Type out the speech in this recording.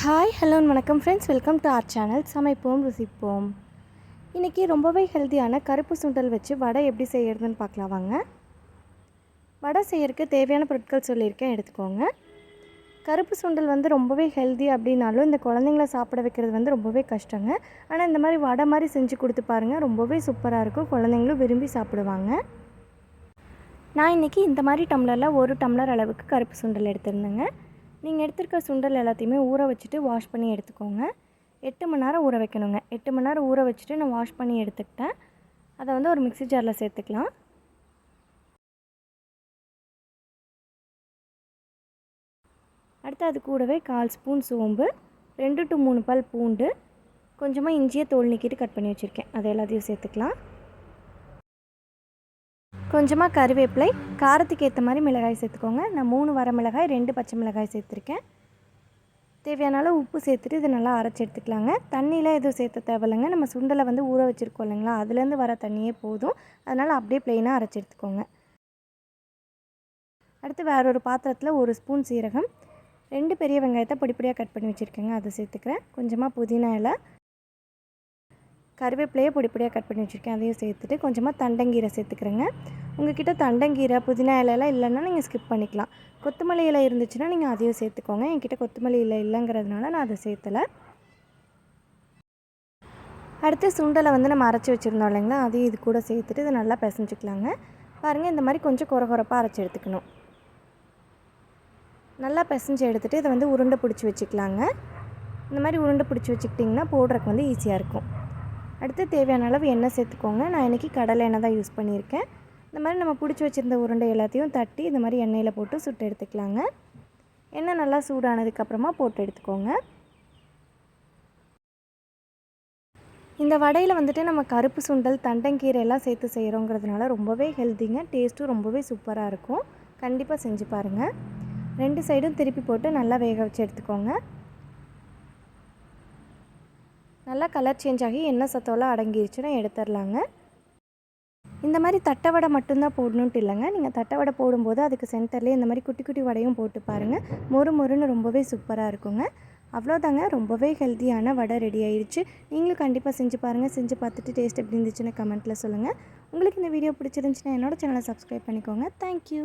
Hi hello வணக்கம் friends welcome to our channel சமைப்போம் ருசிப்போம். இன்றைக்கி ரொம்பவே ஹெல்த்தியான கருப்பு சுண்டல் வச்சு வடை எப்படி செய்கிறதுன்னு பார்க்கலாம் வாங்க. வடை செய்யறதுக்கு தேவையான பொருட்கள் சொல்லியிருக்கேன் எடுத்துக்கோங்க. கருப்பு சுண்டல் வந்து ரொம்பவே ஹெல்தி அப்படின்னாலும் இந்த குழந்தைங்கள சாப்பிட வைக்கிறது வந்து ரொம்பவே கஷ்டங்க. ஆனால் இந்த மாதிரி வடை மாதிரி செஞ்சு கொடுத்து பாருங்கள் ரொம்பவே சூப்பராக இருக்கும். குழந்தைங்களும் விரும்பி சாப்பிடுவாங்க. நான் இன்றைக்கி இந்த மாதிரி டம்ளரில் ஒரு டம்ளர் அளவுக்கு கருப்பு சுண்டல் எடுத்திருந்தேங்க. நீங்கள் எடுத்துருக்க சுண்டல் எல்லாத்தையுமே ஊற வச்சுட்டு வாஷ் பண்ணி எடுத்துக்கோங்க. எட்டு மணி நேரம் ஊற வைக்கணுங்க. எட்டு மணி நேரம் ஊற வச்சுட்டு நான் வாஷ் பண்ணி எடுத்துக்கிட்டேன். அதை வந்து ஒரு மிக்ஸி ஜாரில் சேர்த்துக்கலாம். அடுத்து அது கூடவே கால் ஸ்பூன் சோம்பு ரெண்டு டு மூணு பால் பூண்டு கொஞ்சமாக இஞ்சியை தோல் நீக்கிட்டு கட் பண்ணி வச்சுருக்கேன். அதை எல்லாத்தையும் சேர்த்துக்கலாம். கொஞ்சமாக கருவேப்பிலை காரத்துக்கு ஏற்ற மாதிரி மிளகாய் சேர்த்துக்கோங்க. நான் மூணு வர மிளகாய் ரெண்டு பச்சை மிளகாய் சேர்த்துருக்கேன். தேவையான அளவு உப்பு சேர்த்துட்டு இதை நல்லா அரைச்சி எடுத்துக்கலாங்க. தண்ணியில் எதுவும் சேர்த்த தேவையில்லைங்க. நம்ம சுண்டலை வந்து ஊற வச்சுருக்கோம் இல்லைங்களா? அதுலேருந்து வர தண்ணியே போதும். அதனால் அப்படியே ப்ளெயினாக அரைச்சி எடுத்துக்கோங்க. அடுத்து வேற ஒரு பாத்திரத்தில் ஒரு ஸ்பூன் சீரகம். ரெண்டு பெரிய வெங்காயத்தை பொடிப்பொடியாக கட் பண்ணி வச்சுருக்கேங்க. அதை சேர்த்துக்கிறேன். கொஞ்சமாக புதினா இலை கருவேப்பிலையை பொடி பொடியாக கட் பண்ணி வச்சுருக்கேன். அதையும் சேர்த்துட்டு கொஞ்சமாக தண்டங்கீரை சேர்த்துக்கிறேங்க. உங்ககிட்ட தண்டங்கீரை புதினா இலையெல்லாம் இல்லைன்னா நீங்கள் ஸ்கிப் பண்ணிக்கலாம். கொத்தமல்லி இலை இருந்துச்சுன்னா நீங்கள் அதையும் சேர்த்துக்கோங்க. என்கிட்ட கொத்தமல்லி இலை இல்லைங்கிறதுனால நான் அதை சேர்த்தலை. அடுத்து சுண்டலை வந்து நம்ம அரைச்சி வச்சுருந்தோம் இல்லைங்களா? அதையும் இது கூட சேர்த்துட்டு இதை நல்லா பிசைஞ்சிக்கலாங்க. பாருங்கள் இந்த மாதிரி கொஞ்சம் குறை குறைப்பாக அரைச்சி எடுத்துக்கணும். நல்லா பிசைஞ்சு எடுத்துகிட்டு இதை வந்து உருண்டை பிடிச்சி வச்சுக்கலாங்க. இந்த மாதிரி உருண்டை பிடிச்சி வச்சுக்கிட்டிங்கன்னா போடுறக்கு வந்து ஈஸியாக இருக்கும். அடுத்து தேவையான அளவு எண்ணெய் சேர்த்துக்கோங்க. நான் இன்றைக்கி கடலை எண்ணெய் தான் யூஸ் பண்ணியிருக்கேன். இந்த மாதிரி நம்ம பிடிச்சி வச்சுருந்த உருண்டை எல்லாத்தையும் தட்டி இந்த மாதிரி எண்ணெயில் போட்டு சுட்டு எடுத்துக்கலாங்க. எண்ணெய் நல்லா சூடானதுக்கப்புறமா போட்டு எடுத்துக்கோங்க. இந்த வடையில் வந்துட்டு நம்ம கருப்பு சுண்டல் தண்டங்கீரை எல்லாம் சேர்த்து செய்கிறோங்கிறதுனால ரொம்பவே ஹெல்த்திங்க டேஸ்ட்டும் ரொம்பவே சூப்பராக இருக்கும். கண்டிப்பாக செஞ்சு பாருங்கள் ரெண்டு சைடும் திருப்பி போட்டு நல்லா வேக வச்சு எடுத்துக்கோங்க. நல்லா கலர் சேஞ்ச் ஆகி எண்ணெய் சத்தோலாம் அடங்கிருச்சுன்னா எடுத்துடலாங்க. இந்த மாதிரி தட்டை வடை மட்டும்தான் போடணுன்ட்டு இல்லைங்க. நீங்கள் தட்டை வடை போடும்போது அதுக்கு சென்டர்லேயே இந்த மாதிரி குட்டி குட்டி வடையும் போட்டு பாருங்கள் மொறு மொறுன்னு ரொம்பவே சூப்பராக இருக்குங்க. அவ்வளோதாங்க. ரொம்பவே ஹெல்த்தியான வடை ரெடி ஆயிடுச்சு நீங்களும் கண்டிப்பாக செஞ்சு பாருங்கள் செஞ்சு பார்த்துட்டு டேஸ்ட் எப்படி இருந்துச்சுன்னு கமெண்ட்டில் சொல்லுங்கள் உங்களுக்கு இந்த வீடியோ பிடிச்சிருந்துச்சுன்னா என்னோடய சேனலை சப்ஸ்கிரைப் பண்ணிக்கோங்க. தேங்க்யூ